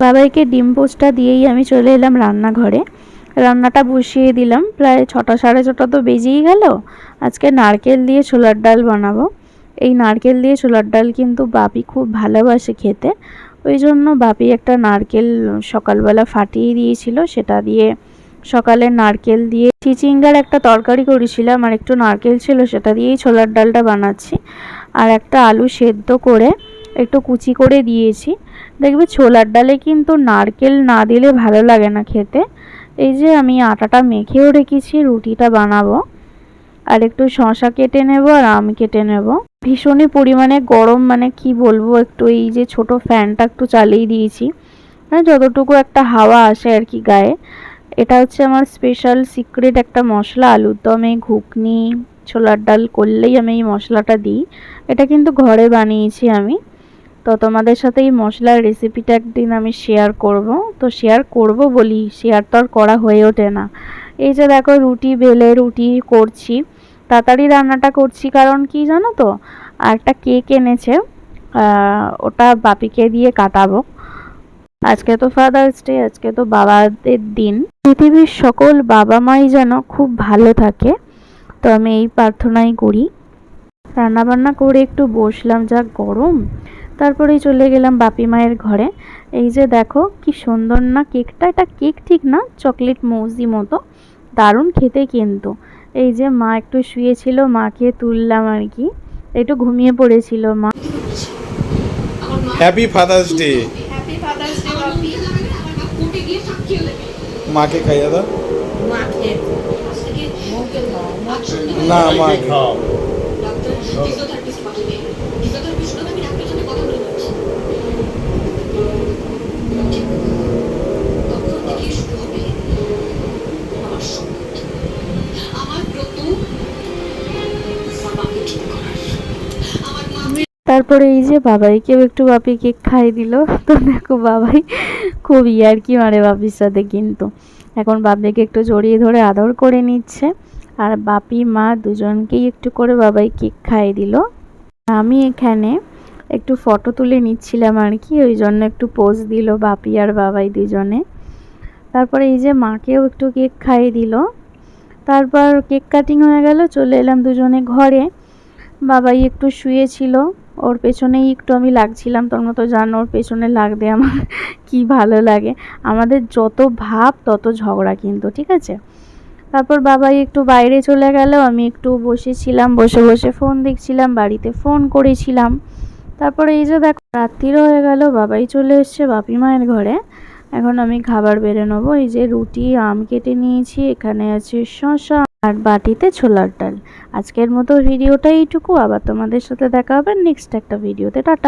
বাবাইকে ডিম পোস্টটা দিয়েই আমি চলে এলাম রান্নাঘরে। রান্নাটা বসিয়ে দিলাম। প্রায় ছটা, সাড়ে ছটা তো বেজেই গেল। আজকে নারকেল দিয়ে ছোলার ডাল বানাবো। এই নারকেল দিয়ে ছোলার ডাল কিন্তু বাপি খুব ভালোবাসে খেতে। ওই জন্য বাপি একটা নারকেল সকালবেলা ফাটিয়ে দিয়েছিল। সেটা দিয়ে সকালে নারকেল দিয়ে চিচিঙ্গার একটা তরকারি করেছিলাম। আর একটু নারকেল ছিল, সেটা দিয়েই ছোলার ডালটা বানাচ্ছি। আর একটা আলু সেদ্ধ করে একটু কুচি করে দিয়েছি। দেখবে ছোলার ডালে কিন্তু নারকেল না দিলে ভালো লাগে না খেতে। এই যে আমি আটাটা মেখেও রেখেছি, রুটিটা বানাবো। আর একটু শশা কেটে নেব আর আম কেটে নেব। ভীষণই পরিমাণে গরম মানে কি বলব, একটু এই যে ছোট ফ্যানটা একটু চালিয়ে দিয়েছি। মানে যতটুকু একটা হাওয়া আসে আর কি গায়ে। এটা হচ্ছে আমার স্পেশাল সিক্রেট একটা মশলা, আলুর দমে ঘুগনি, ছোলার ডাল করলেই আমি এই মশলাটা দিই। এটা কিন্তু ঘরে বানিয়েছি আমি। তো তোমাদের সাথে এই মশলার রেসিপিটা একদিন আমি শেয়ার করব। তো শেয়ার করব বলি শেয়ার তো আর করা হয়ে ওঠে না। এই যে দেখো রুটি, বেলে রুটি করছি, তাড়াতাড়ি রান্নাটা করছি, কারণ কি জানো তো? আর একটা কেক এনেছে ওটা বাপিকে দিয়ে কাটাবো। আজকে তো ফাদার্স ডে আজকে তো বাবাদের দিন। পৃথিবীর সকল বাবা মাই যেন খুব ভালো থাকে, তো আমি এই প্রার্থনাই করি। রান্নাবান্না করে একটু বসলাম, যা গরম। তারপরেই চলে গেলাম বাপি মায়ের ঘরে। এই যে দেখো কি সুন্দর না কেকটা এটা কেক ঠিক না চকলেট মৌজি মতো। দারুণ খেতে কিন্তু। এই যে মা একটু শুয়েছিল মাকে তুললাম আর কি। একটু ঘুমিয়ে পড়েছিল মা। Happy father's day happy father's day বাপি। মাকে খাইয়ে দাও। মাকে। মুখে দাও না মাকে। খাও তারপরে এই যে বাবাইকেও একটু বাপি কেক খাই দিল। তো দেখো বাবাই খুব ইয়ার্কি মারে বাপির সাথে কিন্তু। এখন বাপিকে একটু জড়িয়ে ধরে আদর করে নিচ্ছে। আর বাপি, মা দুজনকেই একটু করে বাবাই কেক খাইয়ে দিল। আমি এখানে একটু ফটো তুলে নিচ্ছিলাম আর কি, ওই জন্য একটু পোজ দিল বাপি আর বাবাই দুজনে। তারপরে এই যে মাকেও একটু কেক খাইয়ে দিল। তারপর কেক কাটিং হয়ে গেল, চলে এলাম দুজনে ঘরে। বাবাই একটু শুয়েছিল। ওর পেছনেই একটু আমি লাগছিলাম, তোর মতো জানো ওর পেছনে লাগতে আমার কি ভালো লাগে। আমাদের যত ভাব তত ঝগড়া কিন্তু, ঠিক আছে? তারপর বাবাই একটু বাইরে চলে গেল, আমি একটু বসেছিলাম, বসে বসে ফোন দেখছিলাম, বাড়িতে ফোন করেছিলাম। তারপরে এই যে দেখো, রাত্রিরও হয়ে গেল, বাবাই চলে এসছে বাপি মায়ের ঘরে। এখন আমি খাবার বেড়ে নেব। এই যে রুটি, আম কেটে নিয়েছি, এখানে আছে শশা আর বাটিতে ছোলার ডাল। আজকের মতো ভিডিওটা এইটুকু। আবার তোমাদের সাথে দেখা হবে নেক্সট একটা ভিডিওতে। টাটা।